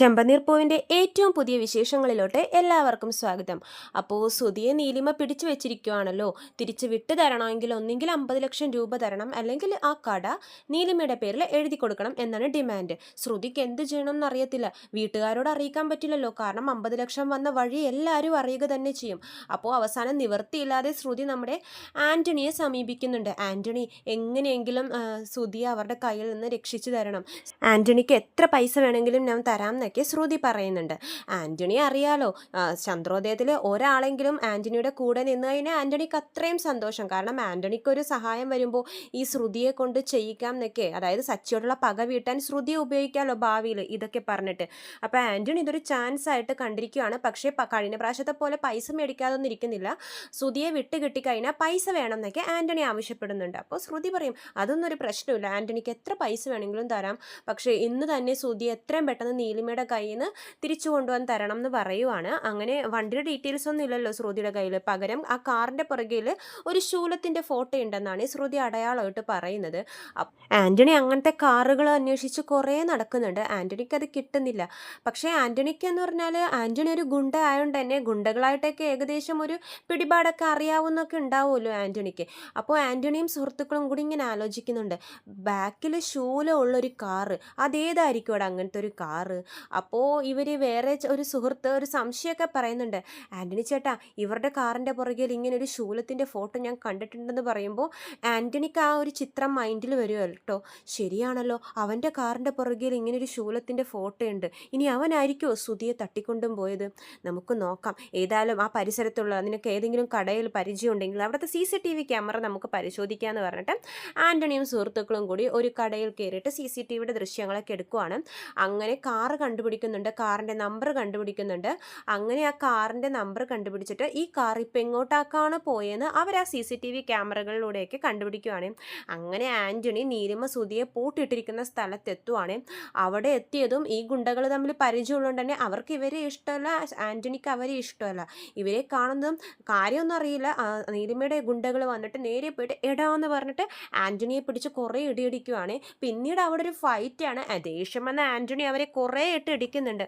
ചെമ്പനീർ പൂവിന്റെ ഏറ്റവും പുതിയ വിശേഷങ്ങളിലോട്ട് എല്ലാവർക്കും സ്വാഗതം. അപ്പോൾ സുതിയെ നീലിമ പിടിച്ചു വെച്ചിരിക്കുവാണല്ലോ. തിരിച്ച് വിട്ടു തരണമെങ്കിൽ ഒന്നെങ്കിൽ അമ്പത് ലക്ഷം രൂപ തരണം അല്ലെങ്കിൽ ആ കട നീലിമയുടെ പേരിൽ എഴുതി കൊടുക്കണം എന്നാണ് ഡിമാൻഡ്. ശ്രുതിക്ക് എന്ത് ചെയ്യണം എന്നറിയത്തില്ല വീട്ടുകാരോട് അറിയിക്കാൻ പറ്റില്ലല്ലോ. കാരണം അമ്പത് ലക്ഷം വന്ന വഴി എല്ലാവരും അറിയുക തന്നെ ചെയ്യും. അപ്പോൾ അവസാനം നിവൃത്തിയില്ലാതെ ശ്രുതി നമ്മുടെ ആന്റണിയെ സമീപിക്കുന്നുണ്ട്. ആന്റണി എങ്ങനെയെങ്കിലും സുതിയെ അവരുടെ കയ്യിൽ നിന്ന് രക്ഷിച്ചു തരണം. ആന്റണിക്ക് എത്ര പൈസ വേണമെങ്കിലും ഞാൻ തരാം എന്നൊക്കെ ശ്രുതി പറയുന്നുണ്ട്. ആന്റണി അറിയാലോ ചന്ദ്രോദയത്തിൽ ഒരാളെങ്കിലും ആന്റണിയുടെ കൂടെ നിന്ന് കഴിഞ്ഞാൽ ആന്റണിക്ക് അത്രയും സന്തോഷം. കാരണം ആന്റണിക്ക് ഒരു സഹായം വരുമ്പോൾ ഈ ശ്രുതിയെ കൊണ്ട് ചെയ്യിക്കാം എന്നൊക്കെ അതായത് സച്ചിയോടുള്ള പക വീട്ടാൻ ശ്രുതിയെ ഉപയോഗിക്കാമല്ലോ ഭാവിയിൽ ഇതൊക്കെ പറഞ്ഞിട്ട്. അപ്പോൾ ആന്റണി ഇതൊരു ചാൻസ് ആയിട്ട് കണ്ടിരിക്കുകയാണ് പക്ഷേ കഴിഞ്ഞ പ്രാവശ്യത്തെ പോലെ പൈസ മേടിക്കാതൊന്നും ഇരിക്കുന്നില്ല. ശ്രുതിയെ വിട്ട് കിട്ടിക്കഴിഞ്ഞാൽ പൈസ വേണം എന്നൊക്കെ ആന്റണി ആവശ്യപ്പെടുന്നുണ്ട്. അപ്പോൾ ശ്രുതി പറയും അതൊന്നും ഒരു പ്രശ്നമില്ല. ആന്റണിക്ക് എത്ര പൈസ വേണമെങ്കിലും തരാം. പക്ഷേ ഇന്ന് തന്നെ ശ്രുതി എത്രയും പെട്ടെന്ന് നീലിമയുടെ കയ്യിൽ നിന്ന് തിരിച്ചു കൊണ്ടുവന്ന് തരണം എന്ന് പറയുവാണ്. അങ്ങനെ വണ്ടിയുടെ ഡീറ്റെയിൽസ് ഒന്നും ഇല്ലല്ലോ ശ്രുതിയുടെ കയ്യിൽ പകരം ആ കാറിന്റെ പുറകിൽ ഒരു ശൂലത്തിന്റെ ഫോട്ടോ ഉണ്ടെന്നാണ് ഈ ശ്രുതി അടയാളമായിട്ട് പറയുന്നത്. ആന്റണി അങ്ങനത്തെ കാറുകൾ അന്വേഷിച്ച് കുറേ നടക്കുന്നുണ്ട്. ആന്റണിക്ക് അത് കിട്ടുന്നില്ല. പക്ഷേ ആന്റണിക്ക് എന്ന് പറഞ്ഞാൽ ആന്റണി ഒരു ഗുണ്ട ആയതുകൊണ്ട് തന്നെ ഗുണ്ടകളായിട്ടൊക്കെ ഏകദേശം ഒരു പിടിപാടൊക്കെ അറിയാവുന്നൊക്കെ ഉണ്ടാവുമല്ലോ ആന്റണിക്ക് അപ്പോൾ ആന്റണിയും സുഹൃത്തുക്കളും കൂടി ഇങ്ങനെ ആലോചിക്കുന്നുണ്ട്. ബാക്കിൽ ശൂലമുള്ളൊരു കാറ് അതേതായിരിക്കും അവിടെ അങ്ങനത്തെ ഒരു കാറ്? അപ്പോൾ ഇവർ വേറെ ഒരു സുഹൃത്ത് ഒരു സംശയമൊക്കെ പറയുന്നുണ്ട്. ആന്റണി ചേട്ടാ ഇവരുടെ കാറിന്റെ പുറകിൽ ഇങ്ങനെ ഒരു ശൂലത്തിന്റെ ഫോട്ടോ ഞാൻ കണ്ടിട്ടുണ്ടെന്ന് പറയുമ്പോൾ ആന്റണിക്ക് ആ ഒരു ചിത്രം മൈൻഡിൽ വരുമല്ലോ കേട്ടോ. ശരിയാണല്ലോ അവന്റെ കാറിന്റെ പുറകിൽ ഇങ്ങനെ ഒരു ശൂലത്തിന്റെ ഫോട്ടോ ഉണ്ട് ഇനി അവനായിരിക്കുമോ സുതിയെ തട്ടിക്കൊണ്ടും പോയത്? നമുക്ക് നോക്കാം. ഏതായാലും ആ പരിസരത്തുള്ള നിനക്ക് ഏതെങ്കിലും കടയിൽ പരിചയം ഉണ്ടെങ്കിൽ അവിടുത്തെ C C T V camera നമുക്ക് പരിശോധിക്കാമെന്ന് പറഞ്ഞിട്ട് ആന്റണിയും സുഹൃത്തുക്കളും കൂടി ഒരു കടയിൽ കയറിയിട്ട് സി സി ടി വിയുടെ ദൃശ്യങ്ങളൊക്കെ എടുക്കുവാണ്. അങ്ങനെ കാറ് കണ്ടുപിടിക്കുന്നുണ്ട് കാറിന്റെ നമ്പർ കണ്ടുപിടിക്കുന്നുണ്ട്. അങ്ങനെ ആ കാറിന്റെ നമ്പർ കണ്ടുപിടിച്ചിട്ട് ഈ കാർ ഇപ്പം എങ്ങോട്ടാക്കാണ് പോയെന്ന് അവർ ആ സി സി ടി വി ക്യാമറകളിലൂടെയൊക്കെ കണ്ടുപിടിക്കുവാണ്. അങ്ങനെ ആന്റണി നീലിമ സുതിയെ പൂട്ടിയിട്ടിരിക്കുന്ന സ്ഥലത്തെത്തുവാണ്. അവിടെ എത്തിയതും ഈ ഗുണ്ടകൾ തമ്മിൽ പരിചയമുള്ളതുകൊണ്ട് തന്നെ അവർക്ക് ഇവരെ ഇഷ്ടമല്ല ആന്റണിക്ക് അവരെ ഇഷ്ടമല്ല. ഇവരെ കാണുന്നതും കാര്യമൊന്നും അറിയില്ല. നീലിമയുടെ ഗുണ്ടകൾ വന്നിട്ട് നേരെ പോയിട്ട് എടാന്ന് പറഞ്ഞിട്ട് ആന്റണിയെ പിടിച്ച് കുറേ ഇടിയിടിക്കുവാണ്. പിന്നീട് അവിടെ ഒരു ഫൈറ്റാണ് ദേഷ്യം വന്ന ആന്റണി അവരെ കുറേ ഇട്ട് ഇടിക്കുന്നുണ്ട്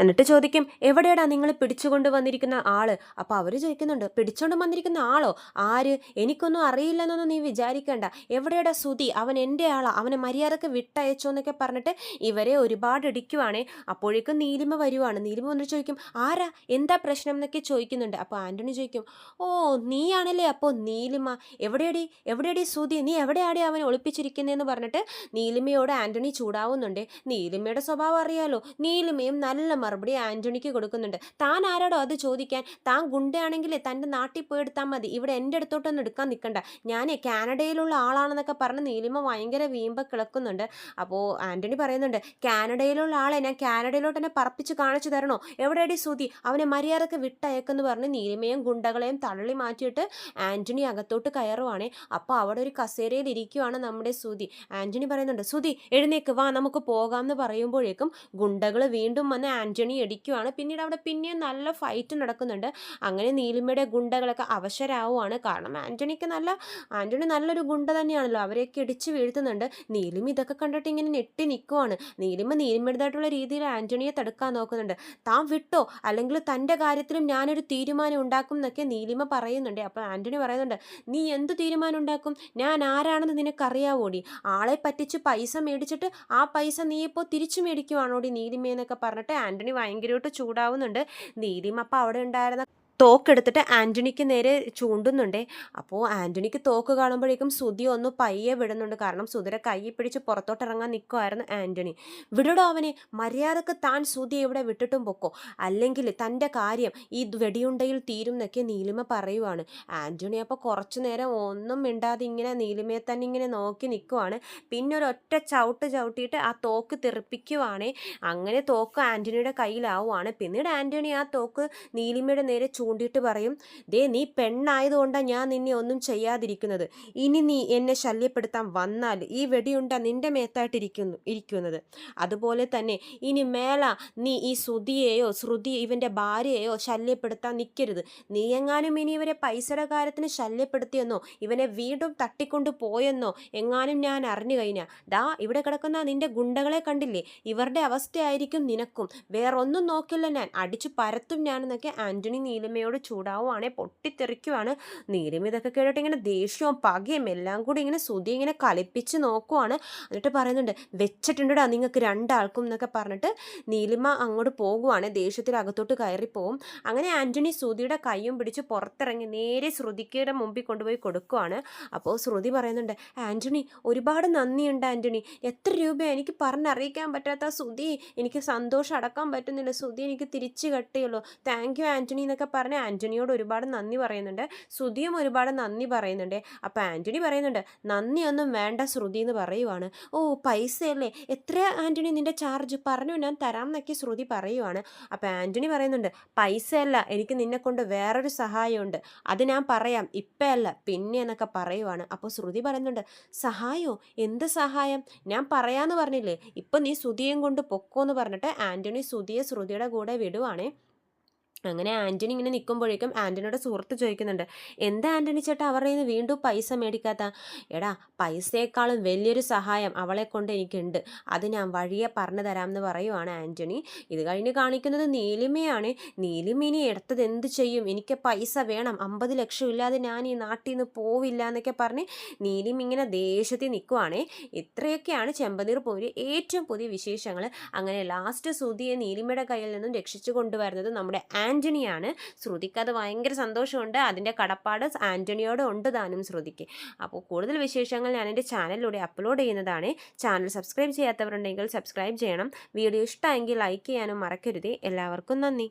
എന്നിട്ട് ചോദിക്കും എവിടെയാടാ നിങ്ങൾ പിടിച്ചുകൊണ്ട് വന്നിരിക്കുന്ന ആൾ? അപ്പോൾ അവർ ചോദിക്കുന്നുണ്ട് പിടിച്ചുകൊണ്ട് വന്നിരിക്കുന്ന ആളോ? ആര്? എനിക്കൊന്നും അറിയില്ലെന്നൊന്നും നീ വിചാരിക്കണ്ട. എവിടെയാടാ സുതി അവൻ എന്റെ ആളാ. അവനെ മര്യാദയ്ക്ക് വിട്ടയച്ചോ എന്നൊക്കെ പറഞ്ഞിട്ട് ഇവരെ ഒരുപാട് ഇടിക്കുവാണേ. അപ്പോഴേക്കും നീലിമ വരുവാണ്. നീലിമ വന്നിട്ട് ചോദിക്കും ആരാ? എന്താ പ്രശ്നം? എന്നൊക്കെ ചോദിക്കുന്നുണ്ട്. അപ്പോൾ ആന്റണി ചോദിക്കും ഓ നീയാണല്ലേ? അപ്പോൾ നീലിമ. എവിടെയടി? എവിടെയടി സുതി നീ എവിടെയാടി അവനെ ഒളിപ്പിച്ചിരിക്കുന്നതെന്ന് പറഞ്ഞിട്ട് നീലിമയോട് ആന്റണി ചൂടാവുന്നുണ്ട്. നീലിമയുടെ സ്വഭാവം അറിയാലോ? നീലിമയും നല്ല മറുപടി ആന്റണിക്ക് കൊടുക്കുന്നുണ്ട്. താൻ ആരോടോ അത് ചോദിക്കാൻ? താൻ ഗുണ്ടയാണെങ്കിൽ തന്റെ നാട്ടിൽ പോയി എടുത്താൽ മതി. ഇവിടെ എന്റെ അടുത്തോട്ടൊന്നും എടുക്കാൻ നിൽക്കണ്ട. ഞാൻ കാനഡയിലുള്ള ആളാണെന്നൊക്കെ പറഞ്ഞ് നീലിമ ഭയങ്കര വീമ്പ കിളക്കുന്നുണ്ട്. അപ്പോൾ ആന്റണി പറയുന്നുണ്ട് കാനഡയിലുള്ള ആളെ ഞാൻ കാനഡയിലോട്ട് തന്നെ പറപ്പിച്ച് കാണിച്ചു തരണോ? എവിടെയടി സുതി അവനെ മര്യാദയ്ക്ക് വിട്ടയക്കെന്ന് പറഞ്ഞ് നീലിമയും ഗുണ്ടകളെയും തള്ളി മാറ്റിയിട്ട് ആന്റണി അകത്തോട്ട് കയറുവാണേ. അപ്പോൾ അവിടെ ഒരു കസേരയിൽ ഇരിക്കുവാണ് നമ്മുടെ സുതി ആന്റണി പറയുന്നുണ്ട് സുതി എഴുന്നേക്ക് വാ നമുക്ക് പോകാം എന്ന് പറയുമ്പോഴേക്കും ഗുണ്ടകൾ വീണ്ടും വന്ന് ആന്റണി ഇടിക്കുവാണ്. പിന്നീട് അവിടെ പിന്നെയും നല്ല ഫൈറ്റ് നടക്കുന്നുണ്ട്. അങ്ങനെ നീലിമയുടെ ഗുണ്ടകളൊക്കെ അവശരാവുകയാണ് കാരണം ആന്റണിക്ക് നല്ല ആന്റണി നല്ലൊരു ഗുണ്ട തന്നെയാണല്ലോ. അവരെയൊക്കെ ഇടിച്ച് വീഴ്ത്തുന്നുണ്ട്. നീലിമ ഇതൊക്കെ കണ്ടിട്ട് ഇങ്ങനെ നെട്ടി നിൽക്കുവാണ് നീലിമ നീലിമയുടേതായിട്ടുള്ള രീതിയിൽ ആന്റണിയെ തടുക്കാൻ നോക്കുന്നുണ്ട്. താൻ വിട്ടോ? അല്ലെങ്കിൽ തന്റെ കാര്യത്തിലും ഞാനൊരു തീരുമാനം ഉണ്ടാക്കും എന്നൊക്കെ നീലിമ പറയുന്നുണ്ട്. അപ്പോൾ ആന്റണി പറയുന്നുണ്ട് നീ എന്ത് തീരുമാനം ഉണ്ടാക്കും? ഞാൻ ആരാണെന്ന് നിനക്കറിയാവോടി? ആളെ പറ്റിച്ച് പൈസ മേടിച്ചിട്ട് ആ പൈസ നീ ഇപ്പോൾ തിരിച്ചു മേടിക്കുവാണോടി നീലിമയെന്നൊക്കെ പറഞ്ഞിട്ട് ആന്റണി ഭയങ്കരമായിട്ട് ചൂടാവുന്നുണ്ട്. അപ്പോൾ അവിടെ ഉണ്ടായിരുന്ന തോക്കെടുത്തിട്ട് ആന്റണിക്ക് നേരെ ചൂണ്ടുന്നുണ്ടേ. അപ്പോൾ ആന്റണിക്ക് തോക്ക് കാണുമ്പോഴേക്കും സുധി ഒന്ന് പയ്യെ വിടുന്നുണ്ട്. കാരണം സുധിരെ കൈ പിടിച്ച് പുറത്തോട്ട് ഇറങ്ങാൻ നിൽക്കുമായിരുന്നു ആന്റണി വിടടോ അവനെ മര്യാദയ്ക്ക് താൻ സുധി ഇവിടെ വിട്ടിട്ടും പൊക്കോ. അല്ലെങ്കിൽ തന്റെ കാര്യം ഈ വെടിയുണ്ടയിൽ തീരും എന്നൊക്കെ നീലിമ പറയുവാണ്. ആന്റണി അപ്പോൾ കുറച്ചു നേരം ഒന്നും മിണ്ടാതെ ഇങ്ങനെ നീലിമയെ തന്നെ ഇങ്ങനെ നോക്കി നിൽക്കുവാണ് പിന്നെ ഒരു ഒറ്റ ചവിട്ട് ചവിട്ടിയിട്ട് ആ തോക്ക് തെറിപ്പിക്കുവാണേ. അങ്ങനെ തോക്ക് ആന്റണിയുടെ കയ്യിലാവുകയാണ് പിന്നീട് ആന്റണി ആ തോക്ക് നീലിമയുടെ നേരെ ചൂണ്ടിയിട്ട് പറയും ദേ നീ പെണ്ണായതുകൊണ്ടാണ് ഞാൻ നിന്നെ ഒന്നും ചെയ്യാതിരിക്കുന്നത്. ഇനി നീ എന്നെ ശല്യപ്പെടുത്താൻ വന്നാൽ ഈ വെടിയുണ്ട നിന്റെ മേത്തായിട്ടിരിക്കുന്നു ഇരിക്കുന്നത്. അതുപോലെ തന്നെ ഇനി മേല നീ ഈ ശ്രുതിയെയോ ശ്രുതി ഇവന്റെ ഭാര്യയെയോ ശല്യപ്പെടുത്താൻ നിൽക്കരുത് നീ എങ്ങാനും ഇനി ഇവരെ പൈസയുടെ കാര്യത്തിന് ശല്യപ്പെടുത്തിയെന്നോ ഇവനെ വീണ്ടും തട്ടിക്കൊണ്ട് പോയെന്നോ എങ്ങാനും ഞാൻ അറിഞ്ഞു കഴിഞ്ഞാൽ ദാ ഇവിടെ കിടക്കുന്ന നിന്റെ ഗുണ്ടകളെ കണ്ടില്ലേ? ഇവരുടെ അവസ്ഥയായിരിക്കും നിനക്കും. വേറൊന്നും നോക്കില്ല ഞാൻ. അടിച്ചു പരത്തും ഞാനെന്നൊക്കെ ആന്റണി നീലിമയോട് ചൂടാവുകയാണെ പൊട്ടിത്തെറിക്കുവാണ്. നീലിമ ഇതൊക്കെ കേട്ടിട്ട് ഇങ്ങനെ ദേഷ്യവും പകയും എല്ലാം കൂടി ഇങ്ങനെ സുതി ഇങ്ങനെ കളിപ്പിച്ച് നോക്കുവാണ്. എന്നിട്ട് പറയുന്നുണ്ട് വെച്ചിട്ടുണ്ടടാ നിങ്ങൾക്ക് രണ്ടാൾക്കും എന്നൊക്കെ പറഞ്ഞിട്ട് നീലിമ അങ്ങോട്ട് പോകുവാണ്. ദേഷ്യത്തിൽ അകത്തോട്ട് കയറിപ്പോവും അങ്ങനെ ആന്റണി ശ്രുതിയുടെ കൈയും പിടിച്ച് പുറത്തിറങ്ങി നേരെ ശ്രുതിക്കയുടെ മുമ്പിൽ കൊണ്ടുപോയി കൊടുക്കുവാണ്. അപ്പോൾ ശ്രുതി പറയുന്നുണ്ട് ആന്റണി ഒരുപാട് നന്ദിയുണ്ട് ആന്റണി എത്ര രൂപയാണ് എനിക്ക് പറഞ്ഞറിയിക്കാൻ പറ്റാത്ത ശ്രുതി എനിക്ക് സന്തോഷം അടക്കാൻ പറ്റുന്നില്ല. ശ്രുതി എനിക്ക് തിരിച്ചു കട്ടിയുള്ളൂ. താങ്ക് യു ആന്റണി എന്നൊക്കെ ആന്റണിയോട് ഒരുപാട് നന്ദി പറയുന്നുണ്ട്. ശ്രുതിയും ഒരുപാട് നന്ദി പറയുന്നുണ്ട്. അപ്പോൾ ആന്റണി പറയുന്നുണ്ട് നന്ദിയൊന്നും വേണ്ട ശ്രുതി എന്ന് പറയുവാണ്. ഓ പൈസയല്ലേ? എത്ര ആന്റണി നിന്റെ ചാർജ്? പറഞ്ഞു ഞാൻ തരാം എന്നൊക്കെ ശ്രുതി പറയുവാണ്. അപ്പോൾ ആന്റണി പറയുന്നുണ്ട് പൈസയല്ല എനിക്ക് നിന്നെ കൊണ്ട് വേറൊരു സഹായമുണ്ട്. അത് ഞാൻ പറയാം. ഇപ്പയല്ല പിന്നെ എന്നൊക്കെ പറയുവാണ്. അപ്പോൾ ശ്രുതി പറയുന്നുണ്ട് സഹായമോ എന്ത് സഹായം? ഞാൻ പറയാമെന്ന് പറഞ്ഞില്ലേ? ഇപ്പം നീ ശ്രുതിയും കൊണ്ട് പൊക്കോ എന്ന് പറഞ്ഞിട്ട് ആന്റണി ശ്രുതിയെ ശ്രുതിയുടെ കൂടെ വിടുവാണേ. അങ്ങനെ ആന്റണി ഇങ്ങനെ നിൽക്കുമ്പോഴേക്കും ആന്റണിയുടെ സുഹൃത്ത് ചോദിക്കുന്നുണ്ട് എന്താ ആന്റണി ചേട്ടാ അവരുടെ നിന്ന് വീണ്ടും പൈസ മേടിക്കാത്ത? എടാ പൈസയേക്കാളും വലിയൊരു സഹായം അവളെ കൊണ്ട് എനിക്കുണ്ട്. അത് ഞാൻ വഴിയെ പറഞ്ഞു തരാമെന്ന് പറയുവാണ് ആന്റണി ഇത് കഴിഞ്ഞ് കാണിക്കുന്നത് നീലിമയാണ്. നീലിമ ഇനി എടുത്തത് എന്ത് ചെയ്യും? എനിക്ക് പൈസ വേണം. അമ്പത് ലക്ഷം ഇല്ലാതെ ഞാൻ ഈ നാട്ടിൽ നിന്ന് പോവില്ല എന്നൊക്കെ പറഞ്ഞ് നീലിമ ഇങ്ങനെ ദേഷ്യത്തിൽ നിൽക്കുവാണേ ഇത്രയൊക്കെയാണ് ചെമ്പനീർ പോരി ഏറ്റവും പുതിയ വിശേഷങ്ങൾ. അങ്ങനെ ലാസ്റ്റ് സുതിയെ നീലിമയുടെ കയ്യിൽ നിന്നും രക്ഷിച്ചു കൊണ്ടുവരുന്നത് നമ്മുടെ ആന്റണിയാണ് ശ്രുതിക്ക് അത് ഭയങ്കര സന്തോഷമുണ്ട്. അതിന്റെ കടപ്പാട് ആന്റണിയോട് ഉണ്ട് താനും ശ്രുതിക്ക്. അപ്പോൾ കൂടുതൽ വിശേഷങ്ങൾ ഞാൻ എന്റെ ചാനലിലൂടെ അപ്ലോഡ് ചെയ്യുന്നതാണ്. ചാനൽ സബ്സ്ക്രൈബ് ചെയ്യാത്തവരുണ്ടെങ്കിൽ സബ്സ്ക്രൈബ് ചെയ്യണം. വീഡിയോ ഇഷ്ടമെങ്കിൽ ലൈക്ക് ചെയ്യാനും മറക്കരുത്. എല്ലാവർക്കും നന്ദി.